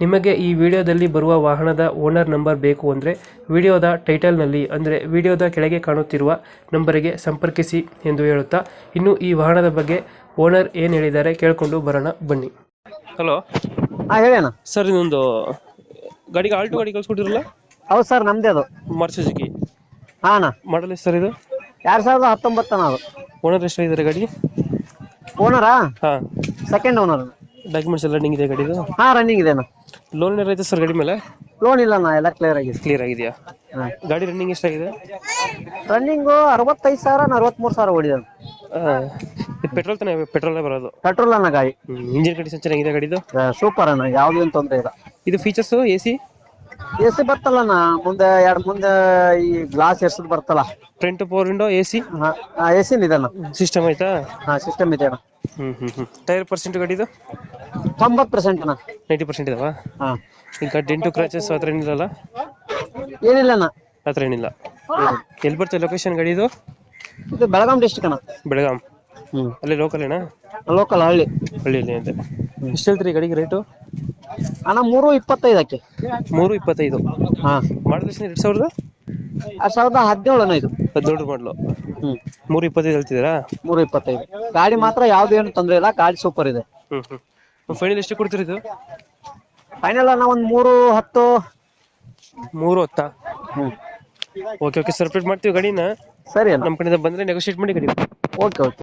ನಿಮಗೆ ಈ ವಿಡಿಯೋದಲ್ಲಿ ಬರುವ ವಾಹನದ ಓನರ್ ನಂಬರ್ ಬೇಕು ಅಂದರೆ ವಿಡಿಯೋದ ಟೈಟಲ್ನಲ್ಲಿ ಅಂದರೆ ವಿಡಿಯೋದ ಕೆಳಗೆ ಕಾಣುತ್ತಿರುವ ನಂಬರಿಗೆ ಸಂಪರ್ಕಿಸಿ ಎಂದು ಹೇಳುತ್ತಾ ಇನ್ನು ಈ ವಾಹನದ ಬಗ್ಗೆ ಓನರ್ ಏನು ಹೇಳಿದ್ದಾರೆ ಕೇಳಿಕೊಂಡು ಬರೋಣ ಬನ್ನಿ. ಹಲೋ. ಹಾ ಹೇಳಿ ಅಣ್ಣ. ಸರ್ ಇನ್ನೊಂದು ಗಾಡಿಗೆ ಆಲ್ಟೋ ಗಾಡಿ ಕಳ್ಸ್ಕೊಟ್ಟಿರಲ್ಲ ಹೌದು ಸರ್ ನಮ್ದೇ ಅದು. ಮಾರ್ಸುಜುಕಿ ಹಾ ಅಣ್ಣ. ಮಾಡಲ್ ಸರ್ ಇದು? ಎರಡ್ ಸಾವಿರದ ಹತ್ತೊಂಬತ್ತು ಅಣ್ಣ ಅದು. ಓನರ್ ಎಷ್ಟಾಗಿದ್ದಾರೆ ಗಾಡಿ ಓನರಾ? ಹಾಂ. ಸೆಕೆಂಡ್ ಓನರ್ ಡಾಕ್ಯುಮೆಂಟ್ಸ್ ಎಲ್ಲ ರನ್ನಿಂಗ್ ಇದೆ ಗಾಡಿದು? ಹಾ ರನ್ನಿಂಗ್ ಇದೆ ಅಣ್ಣ. ಲೋನ್ ಏನಾರೈತೆ ಸರ್ ಗಾಡಿ ಮೇಲೆ? ಲೋನ್ ಇಲ್ಲ ಅಣ್ಣ ಎಲ್ಲ ಕ್ಲಿಯರ್ ಆಗಿದೆ. ಕ್ಲಿಯರ್ ಆಗಿದೆಯಾ? ಗಾಡಿ ರನ್ನಿಂಗ್ ಎಷ್ಟಾಗಿದೆ? ರನ್ನಿಂಗು ಅರವತ್ತೈದು ಸಾವಿರ ನಲ್ವತ್ಮೂರು ಸಾವಿರ ಓಡಿದೆ ಪೆಟ್ರೋಲ್ ತಾನೇ ಪೆಟ್ರೋಲೇ ಬರೋದು? ಪೆಟ್ರೋಲ್ ಅಣ್ಣ ಗಾಡಿ. ಇಂಜಿನ್ ಕಂಡೀಷನ್ ಚೆನ್ನಾಗಿದೆ ಗಾಡಿದು? ಸೂಪರ್ ಅಣ್ಣ ಯಾವುದೇ ತೊಂದರೆ ಇಲ್ಲ. ಇದು features A C A C ಬರ್ತಲ್ಲ ಅಣ್ಣ ಮುಂದೆ ಎರಡ್ ಮುಂದೆ ಈ ಗ್ಲಾಸ್ ಎರ್ಸದ್ ಬರ್ತಲ್ಲ. Front four window AC C? ಹಾ ಎ ಸಿ ಇದೆ ಅಣ್ಣ ಸಿಸ್ಟಮ್ ಐತಾ? ಹಾ ಸಿಸ್ಟಮ್ ಇದೆ ಅಣ್ಣ. ಹ್ಮ್ ಹ್ಮ್ ಹ್ಮ್. ಟೈರ್ ಪರ್ಸೆಂಟ್ ಗಾಡಿದು ತೊಂಬತ್ ಪರ್ಸೆಂಟ್ ಅಣ್ಣ. ನೈಂಟಿ ಪರ್ಸೆಂಟ್ ಇದಾವ? ಹಾ. ಈಗ ಡೆಂಟು ಕ್ರಾಚಸ್ ಹತ್ರ ಏನಿಲ್ಲಲ್ಲ? ಏನಿಲ್ಲ ಅಣ್ಣ. ಹತ್ರ ಏನಿಲ್ಲ. ಎಲ್ಲಿ ಬರ್ತದೆ ಲೊಕೇಶನ್ ಗಾಡಿದು? ಇದು ಬೆಳಗಾಂ ಡಿಸ್ಟಿಕ್ ಅಣ್ಣ. ಬೆಳಗಾಂ. ಹ್ಮ್. ಅಲ್ಲಿ ಲೋಕಲ್ ಏನಾ? ಲೋಕಲ್ ಹಳ್ಳಿ. ಹಳ್ಳಿಯಲ್ಲಿ ಅಂತ. ಎಷ್ಟು ಹೇಳ್ತೀರಿ ಗಾಡಿಗೆ ರೇಟು ಅಣ್ಣ ಮೂರು ಇಪ್ಪತ್ತೈದಕ್ಕೆ ಮೂರು ಇಪ್ಪತ್ತೈದು. ಹಾ. ಮಾಡಿದ್ರೆ ಎರಡು ಸಾವಿರದ? ಸಾವಿರದ ಹದಿನೇಳು ಅಣ್ಣ ಇದು ಹದಿನೇಳು ಮಾಡಲು. ಹ್ಮ್. ಮೂರು ಇಪ್ಪತ್ತೈದು ಹೇಳ್ತಿದ್ದೀರಾ? ಮೂರು ಇಪ್ಪತ್ತೈದು. ಗಾಡಿ ಮಾತ್ರ ಯಾವ್ದೇನು ಏನು ತೊಂದ್ರೆ ಇಲ್ಲ ಗಾಡಿ ಸೂಪರ್ ಇದೆ. ಹ್ಮ್ ಹ್ಮ್. ಫೈನಲ್ ಎಷ್ಟು ಕೊಡ್ತೀರಿ ಇದು? ಫೈನಲ್ ಅಣ್ಣ ಒಂದ್ ಮೂರು ಹತ್ತು. ಮೂರು ಹೊತ್ತಾ? ಹ್ಮ್. ಓಕೆ ಓಕೆ ಸರ್ಪ್ರೇಟ್ ಮಾಡ್ತೀವಿ ಗಾಡಿನ. ಸರಿ ನಮ್ ನಮ್ಮ ಕಡೆಯಿಂದ ಬಂದ್ರೆ ನೆಗೋಶಿಯೇಟ್ ಮಾಡಿ ಗಾಡಿ. Okay okay